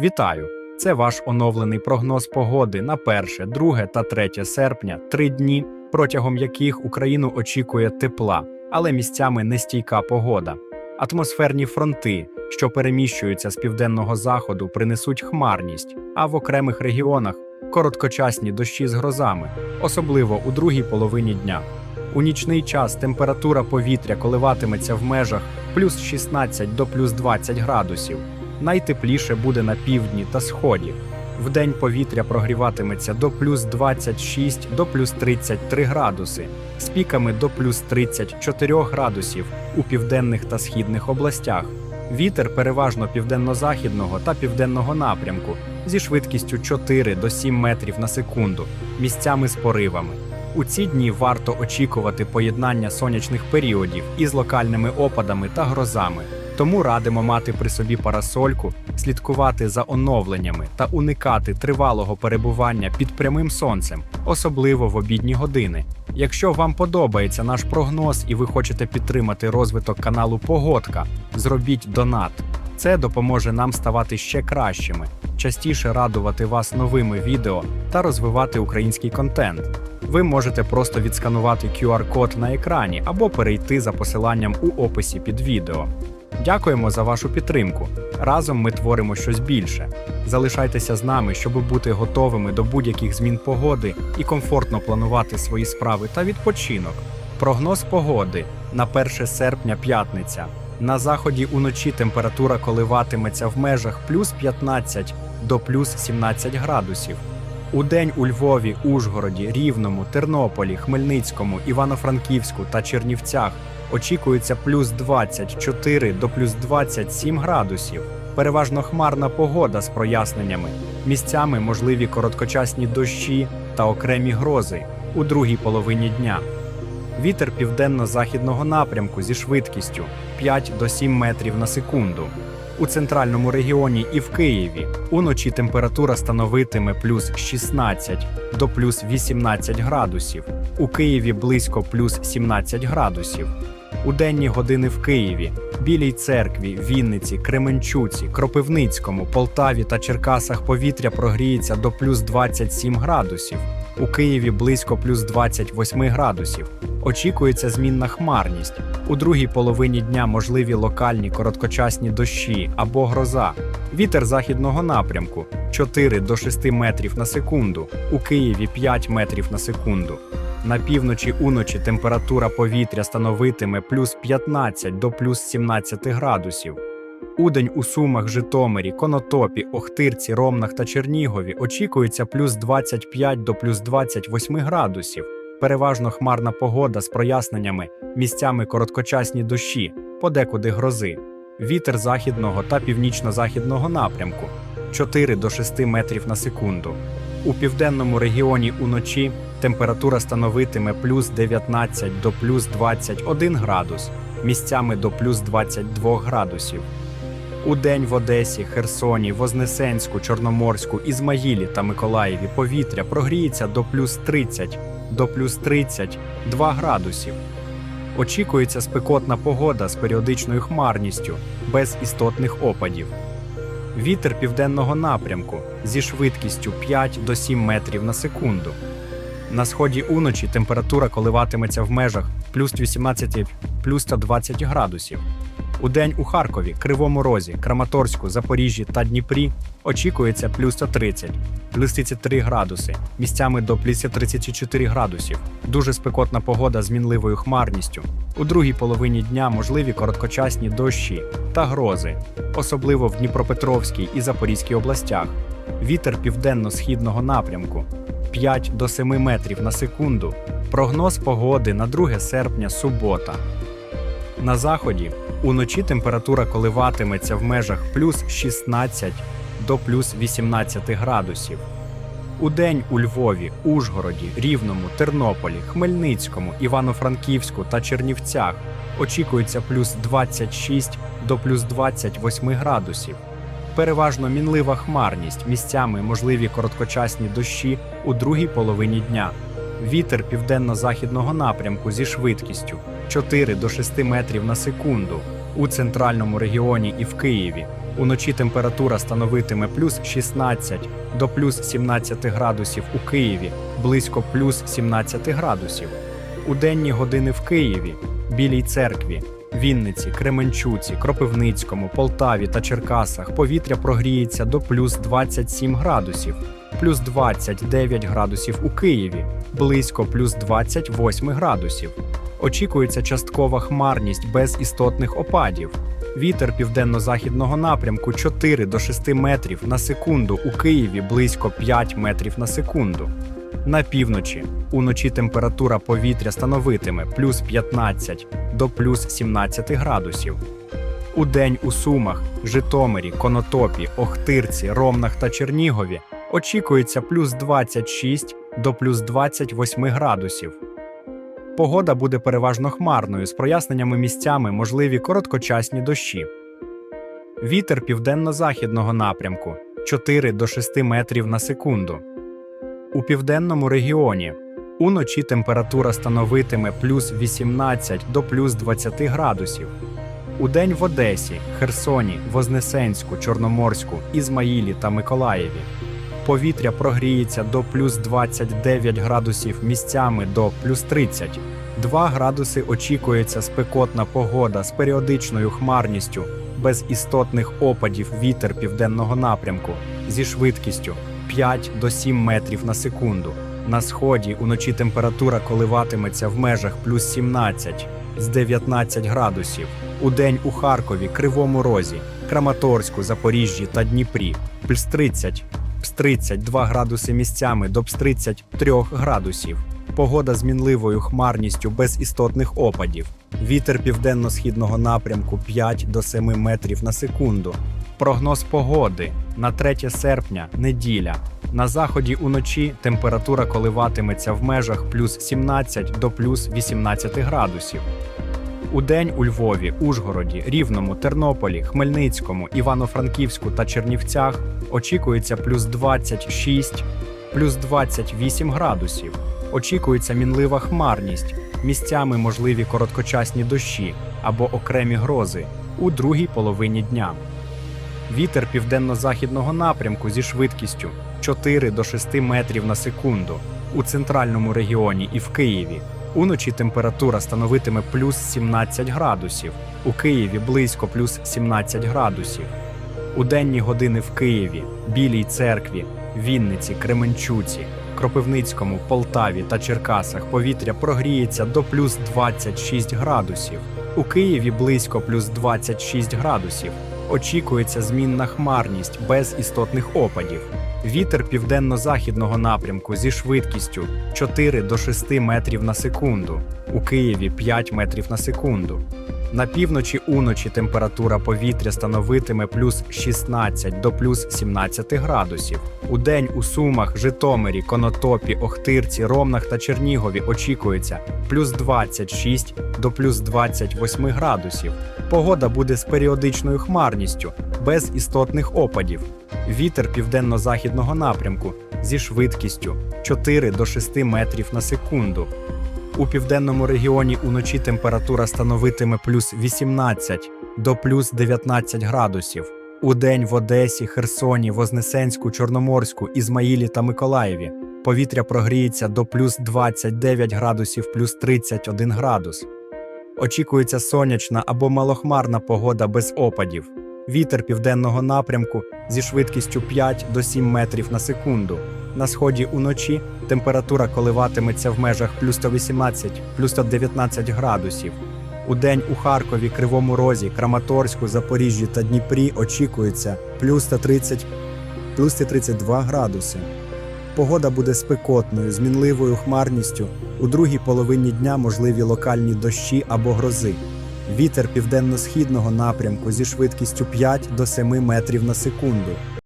Вітаю! Це ваш оновлений прогноз погоди на 1, 2 та 3 серпня, три дні, протягом яких Україну очікує тепла, але місцями нестійка погода. Атмосферні фронти, що переміщуються з південного заходу, принесуть хмарність, а в окремих регіонах короткочасні дощі з грозами, особливо у другій половині дня. У нічний час температура повітря коливатиметься в межах плюс 16 до плюс 20 градусів. Найтепліше буде на півдні та сході. Вдень повітря прогріватиметься до плюс 26 до плюс 33 градуси, з піками до плюс 34 градусів у південних та східних областях. Вітер переважно південно-західного та південного напрямку зі швидкістю 4 до 7 метрів на секунду, місцями з поривами. У ці дні варто очікувати поєднання сонячних періодів із локальними опадами та грозами. Тому радимо мати при собі парасольку, слідкувати за оновленнями та уникати тривалого перебування під прямим сонцем, особливо в обідні години. Якщо вам подобається наш прогноз і ви хочете підтримати розвиток каналу Погодка, зробіть донат. Це допоможе нам ставати ще кращими, частіше радувати вас новими відео та розвивати український контент. Ви можете просто відсканувати QR-код на екрані або перейти за посиланням у описі під відео. Дякуємо за вашу підтримку. Разом ми творимо щось більше. Залишайтеся з нами, щоб бути готовими до будь-яких змін погоди і комфортно планувати свої справи та відпочинок. Прогноз погоди на 1 серпня п'ятниця. На заході уночі температура коливатиметься в межах плюс 15 до плюс 17 градусів. Удень у Львові, Ужгороді, Рівному, Тернополі, Хмельницькому, Івано-Франківську та Чернівцях очікується плюс 24 до плюс 27 градусів. Переважно хмарна погода з проясненнями. Місцями можливі короткочасні дощі та окремі грози у другій половині дня. Вітер південно-західного напрямку зі швидкістю 5 до 7 метрів на секунду. У центральному регіоні і в Києві уночі температура становитиме плюс 16 до плюс 18 градусів. У Києві близько плюс 17 градусів. У денні години в Києві, Білій церкві, Вінниці, Кременчуці, Кропивницькому, Полтаві та Черкасах повітря прогріється до плюс 27 градусів. У Києві близько плюс 28 градусів. Очікується змінна хмарність. У другій половині дня можливі локальні короткочасні дощі або гроза. Вітер західного напрямку 4 до 6 метрів на секунду. У Києві 5 метрів на секунду. На півночі уночі температура повітря становитиме плюс 15 до плюс 17 градусів. Удень у Сумах, Житомирі, Конотопі, Охтирці, Ромнах та Чернігові очікується плюс 25 до плюс 28 градусів. Переважно хмарна погода з проясненнями, місцями короткочасні дощі, подекуди грози. Вітер західного та північно-західного напрямку 4 до 6 метрів на секунду. У південному регіоні уночі температура становитиме плюс 19 до плюс 21 градус, місцями до плюс 22 градусів. Удень в Одесі, Херсоні, Вознесенську, Чорноморську, Ізмаїлі та Миколаєві повітря прогріється до плюс 30 до плюс 32 градусів. Очікується спекотна погода з періодичною хмарністю, без істотних опадів. Вітер південного напрямку зі швидкістю 5 до 7 метрів на секунду. На сході уночі температура коливатиметься в межах плюс 18 плюс 120 градусів. Удень у Харкові, Кривому Розі, Краматорську, Запоріжжі та Дніпрі очікується плюс 130, плюс 33 градуси, місцями до плюс 34 градусів. Дуже спекотна погода з мінливою хмарністю. У другій половині дня можливі короткочасні дощі та грози, особливо в Дніпропетровській і Запорізькій областях. Вітер південно-східного напрямку 5 до 7 метрів на секунду. Прогноз погоди на 2 серпня субота. На заході уночі температура коливатиметься в межах плюс 16 до плюс 18 градусів. Удень у Львові, Ужгороді, Рівному, Тернополі, Хмельницькому, Івано-Франківську та Чернівцях очікується плюс 26 до плюс 28 градусів. Переважно мінлива хмарність, місцями можливі короткочасні дощі у другій половині дня. Вітер південно-західного напрямку зі швидкістю 4 до 6 метрів на секунду у центральному регіоні і в Києві. Уночі температура становитиме плюс 16 до плюс 17 градусів у Києві, близько плюс 17 градусів. У денні години в Києві, Білій церкві, Вінниці, Кременчуці, Кропивницькому, Полтаві та Черкасах повітря прогріється до плюс 27 градусів, плюс 29 градусів у Києві, близько плюс 28 градусів. Очікується часткова хмарність без істотних опадів. Вітер південно-західного напрямку 4 до 6 метрів на секунду у Києві близько 5 метрів на секунду. На півночі уночі температура повітря становитиме плюс 15 до плюс 17 градусів. У день у Сумах, Житомирі, Конотопі, Охтирці, Ромнах та Чернігові очікується плюс 26 до плюс 28 градусів. Погода буде переважно хмарною з проясненнями місцями можливі короткочасні дощі. Вітер південно-західного напрямку 4 до 6 метрів на секунду. У південному регіоні уночі температура становитиме плюс 18 до плюс 20 градусів. Удень в Одесі, Херсоні, Вознесенську, Чорноморську, Ізмаїлі та Миколаєві. Повітря прогріється до плюс 29 градусів місцями до плюс 30. 2 градуси очікується спекотна погода з періодичною хмарністю, без істотних опадів вітер південного напрямку зі швидкістю 5 до 7 метрів на секунду. На сході уночі температура коливатиметься в межах плюс 17 з 19 градусів. Удень у Харкові, Кривому Розі, Краматорську, Запоріжжі та Дніпрі плюс 30, плюс 32 градуси місцями до плюс 33 градусів. Погода з мінливою хмарністю без істотних опадів. Вітер південно-східного напрямку 5 до 7 метрів на секунду. Прогноз погоди на 3 серпня, неділя. На заході уночі температура коливатиметься в межах плюс 17 до плюс 18 градусів. Удень у Львові, Ужгороді, Рівному, Тернополі, Хмельницькому, Івано-Франківську та Чернівцях очікується плюс 26, плюс 28 градусів. Очікується мінлива хмарність, місцями можливі короткочасні дощі або окремі грози у другій половині дня. Вітер південно-західного напрямку зі швидкістю 4 до 6 метрів на секунду у центральному регіоні і в Києві. Уночі температура становитиме плюс 17 градусів, у Києві близько плюс 17 градусів. У денні години в Києві, Білій церкві, Вінниці, Кременчуці, Кропивницькому, Полтаві та Черкасах повітря прогріється до плюс 26 градусів. У Києві близько плюс 26 градусів. Очікується змінна хмарність без істотних опадів. Вітер південно-західного напрямку зі швидкістю 4 до 6 метрів на секунду, у Києві 5 метрів на секунду. На півночі уночі температура повітря становитиме плюс 16 до плюс 17 градусів. У день у Сумах, Житомирі, Конотопі, Охтирці, Ромнах та Чернігові очікується плюс 26 до плюс 28 градусів. Погода буде з періодичною хмарністю, без істотних опадів. Вітер південно-західного напрямку зі швидкістю 4 до 6 метрів на секунду. У південному регіоні уночі температура становитиме плюс 18 до плюс 19 градусів. У день в Одесі, Херсоні, Вознесенську, Чорноморську, Ізмаїлі та Миколаєві повітря прогріється до плюс 29 градусів плюс 31 градус. Очікується сонячна або малохмарна погода без опадів. Вітер південного напрямку зі швидкістю 5 до 7 метрів на секунду. На сході уночі температура коливатиметься в межах плюс 118, плюс 119 градусів. У день у Харкові, Кривому Розі, Краматорську, Запоріжжі та Дніпрі очікується плюс 130, плюс 132 градуси. Погода буде спекотною, з мінливою хмарністю. У другій половині дня можливі локальні дощі або грози. Вітер південно-східного напрямку зі швидкістю 5 до 7 метрів на секунду.